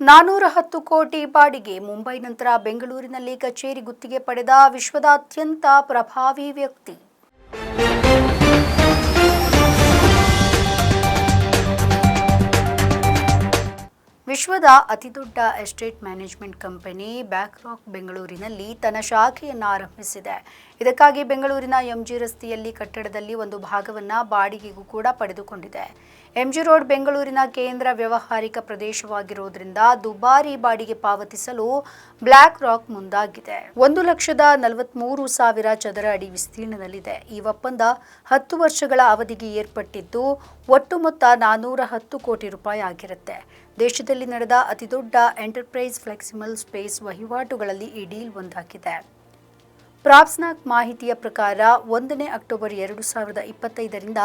ನಾನೂರ ಹತ್ತು ಕೋಟಿ ಬಾಡಿಗೆ. ಮುಂಬೈ ನಂತರ ಬೆಂಗಳೂರಿನಲ್ಲಿ ಕಚೇರಿ ಗುತ್ತಿಗೆ ಪಡೆದ ವಿಶ್ವದ ಅತ್ಯಂತ ಪ್ರಭಾವಿ ವ್ಯಕ್ತಿ. ವಿಶ್ವದ ಅತಿದೊಡ್ಡ ಎಸ್ಟೇಟ್ ಮ್ಯಾನೇಜ್ಮೆಂಟ್ ಕಂಪನಿ ಬ್ಯಾಕ್ರಾಕ್ ಬೆಂಗಳೂರಿನಲ್ಲಿ ತನ್ನ ಶಾಖೆಯನ್ನು ಆರಂಭಿಸಿದೆ. ಇದಕ್ಕಾಗಿ ಬೆಂಗಳೂರಿನ ಎಂಜಿ ರಸ್ತೆಯಲ್ಲಿ ಕಟ್ಟಡದಲ್ಲಿ ಒಂದು ಭಾಗವನ್ನು ಬಾಡಿಗೆಗೂ ಕೂಡ ಪಡೆದುಕೊಂಡಿದೆ. ಎಂಜಿ ರೋಡ್ ಬೆಂಗಳೂರಿನ ಕೇಂದ್ರ ವ್ಯವಹಾರಿಕ ಪ್ರದೇಶವಾಗಿರುವುದರಿಂದ ದುಬಾರಿ ಬಾಡಿಗೆ ಪಾವತಿಸಲು ಬ್ಲ್ಯಾಕ್ ರಾಕ್ ಮುಂದಾಗಿದೆ. ಒಂದು ಲಕ್ಷದ ನಲವತ್ಮೂರು ಸಾವಿರ ಚದರ ಅಡಿ ವಿಸ್ತೀರ್ಣದಲ್ಲಿದೆ. ಈ ಒಪ್ಪಂದ ಹತ್ತು ವರ್ಷಗಳ ಅವಧಿಗೆ ಏರ್ಪಟ್ಟಿದ್ದು, ಒಟ್ಟು ಮೊತ್ತ ನಾನೂರ ಹತ್ತು ಕೋಟಿ ರೂಪಾಯಿ ಆಗಿರುತ್ತೆ. ದೇಶದಲ್ಲಿ ನಡೆದ ಅತಿದೊಡ್ಡ ಎಂಟರ್ಪ್ರೈಸ್ ಫ್ಲೆಕ್ಸಿಬಲ್ ಸ್ಪೇಸ್ ವಹಿವಾಟುಗಳಲ್ಲಿ ಈ ಡೀಲ್ ಒಂದಾಗಿದೆ. ಪ್ರಾಪ್ಸ್ನಾಕ್ ಮಾಹಿತಿಯ ಪ್ರಕಾರ ಒಂದನೇ ಅಕ್ಟೋಬರ್ ಎರಡು ಸಾವಿರದ ಇಪ್ಪತ್ತೈದರಿಂದ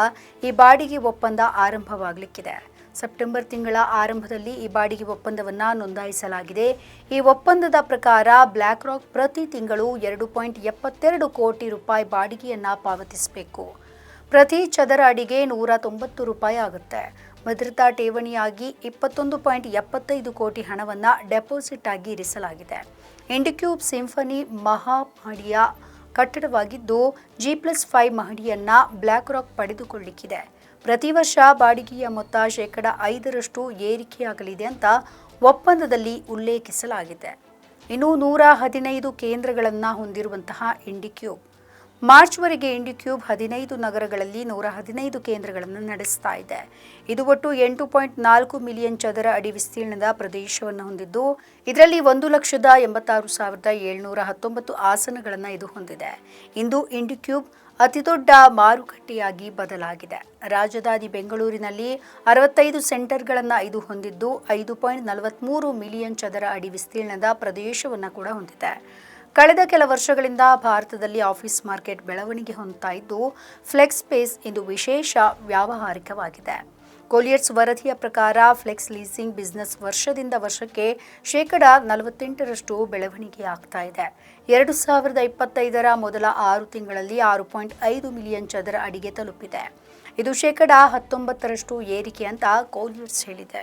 ಈ ಬಾಡಿಗೆ ಒಪ್ಪಂದ ಆರಂಭವಾಗಲಿಕ್ಕಿದೆ. ಸೆಪ್ಟೆಂಬರ್ ತಿಂಗಳ ಆರಂಭದಲ್ಲಿ ಈ ಬಾಡಿಗೆ ಒಪ್ಪಂದವನ್ನು ನೋಂದಾಯಿಸಲಾಗಿದೆ. ಈ ಒಪ್ಪಂದದ ಪ್ರಕಾರ ಬ್ಲ್ಯಾಕ್ ರಾಕ್ ಪ್ರತಿ ತಿಂಗಳು ಎರಡು ಪಾಯಿಂಟ್ ಎಪ್ಪತ್ತೆರಡು ಕೋಟಿ ರೂಪಾಯಿ ಬಾಡಿಗೆಯನ್ನು ಪಾವತಿಸಬೇಕು. ಪ್ರತಿ ಚದರ ಅಡಿಗೆ ನೂರ ತೊಂಬತ್ತು ರೂಪಾಯಿ ಆಗುತ್ತೆ. ಭದ್ರತಾ ಠೇವಣಿಯಾಗಿ ಇಪ್ಪತ್ತೊಂದು ಪಾಯಿಂಟ್ ಎಪ್ಪತ್ತೈದು ಕೋಟಿ ಹಣವನ್ನು ಡೆಪಾಸಿಟ್ ಆಗಿ ಇರಿಸಲಾಗಿದೆ. ಇಂಡಿಕ್ಯೂಬ್ ಸಿಂಫನಿ ಮಹಾಮಹಡಿಯ ಕಟ್ಟಡವಾಗಿದ್ದು ಜಿ ಪ್ಲಸ್ ಫೈವ್ ಮಹಡಿಯನ್ನು ಬ್ಲ್ಯಾಕ್ ರಾಕ್ ಪಡೆದುಕೊಳ್ಳಿಕ್ಕಿದೆ. ಪ್ರತಿ ವರ್ಷ ಬಾಡಿಗೆಯ ಮೊತ್ತ ಶೇಕಡ ಐದರಷ್ಟು ಏರಿಕೆಯಾಗಲಿದೆ ಅಂತ ಒಪ್ಪಂದದಲ್ಲಿ ಉಲ್ಲೇಖಿಸಲಾಗಿದೆ. ಇನ್ನು ನೂರ ಹದಿನೈದು ಕೇಂದ್ರಗಳನ್ನು ಹೊಂದಿರುವಂತಹ ಇಂಡಿಕ್ಯೂಬ್ ಮಾರ್ಚ್ವರೆಗೆ ಇಂಡಿಕ್ಯೂಬ್ ಹದಿನೈದು ನಗರಗಳಲ್ಲಿ ನೂರ ಹದಿನೈದು ಕೇಂದ್ರಗಳನ್ನು ನಡೆಸ್ತಾ ಇದೆ. ಇದು ಒಟ್ಟು ಎಂಟು ಪಾಯಿಂಟ್ ನಾಲ್ಕು ಮಿಲಿಯನ್ ಚದರ ಅಡಿ ವಿಸ್ತೀರ್ಣದ ಪ್ರದೇಶವನ್ನು ಹೊಂದಿದ್ದು, ಇದರಲ್ಲಿ ಒಂದು ಲಕ್ಷದ ಎಂಬತ್ತಾರು ಸಾವಿರದ ಏಳ್ನೂರ ಹತ್ತೊಂಬತ್ತು ಆಸನಗಳನ್ನು ಇದು ಹೊಂದಿದೆ. ಇಂದು ಇಂಡಿಕ್ಯೂಬ್ ಅತಿದೊಡ್ಡ ಮಾರುಕಟ್ಟೆಯಾಗಿ ಬದಲಾಗಿದೆ. ರಾಜಧಾನಿ ಬೆಂಗಳೂರಿನಲ್ಲಿ ಅರವತ್ತೈದು ಸೆಂಟರ್ಗಳನ್ನು ಇದು ಹೊಂದಿದ್ದು, ಐದು ಪಾಯಿಂಟ್ ನಲವತ್ತ್ಮೂರು ಮಿಲಿಯನ್ ಚದರ ಅಡಿ ವಿಸ್ತೀರ್ಣದ ಪ್ರದೇಶವನ್ನು ಕೂಡ ಹೊಂದಿದೆ. ಕಳೆದ ಕೆಲ ವರ್ಷಗಳಿಂದ ಭಾರತದಲ್ಲಿ ಆಫೀಸ್ ಮಾರ್ಕೆಟ್ ಬೆಳವಣಿಗೆ ಹೊಂದುತ್ತಾ ಇದ್ದು ಫ್ಲೆಕ್ಸ್ ಸ್ಪೇಸ್ ಇಂದು ವಿಶೇಷ ವ್ಯಾವಹಾರಿಕವಾಗಿದೆ. ಕೊಲಿಯರ್ಸ್ ವರದಿಯ ಪ್ರಕಾರ, ಫ್ಲೆಕ್ಸ್ ಲೀಸಿಂಗ್ ಬಿಸ್ನೆಸ್ ವರ್ಷದಿಂದ ವರ್ಷಕ್ಕೆ ಶೇಕಡ ನಲವತ್ತೆಂಟರಷ್ಟು ಬೆಳವಣಿಗೆ ಆಗ್ತಾ ಇದೆ ಎರಡು ಸಾವಿರದ ಇಪ್ಪತ್ತೈದರ ಮೊದಲ ಆರು ತಿಂಗಳಲ್ಲಿ ಆರು ಪಾಯಿಂಟ್ ಐದು ಮಿಲಿಯನ್ ಚದರ ಅಡಿಗೆ ತಲುಪಿದೆ. ಇದು ಶೇಕಡ ಹತ್ತೊಂಬತ್ತರಷ್ಟು ಏರಿಕೆ ಅಂತ ಕೋಲಿಯರ್ಸ್ ಹೇಳಿದೆ.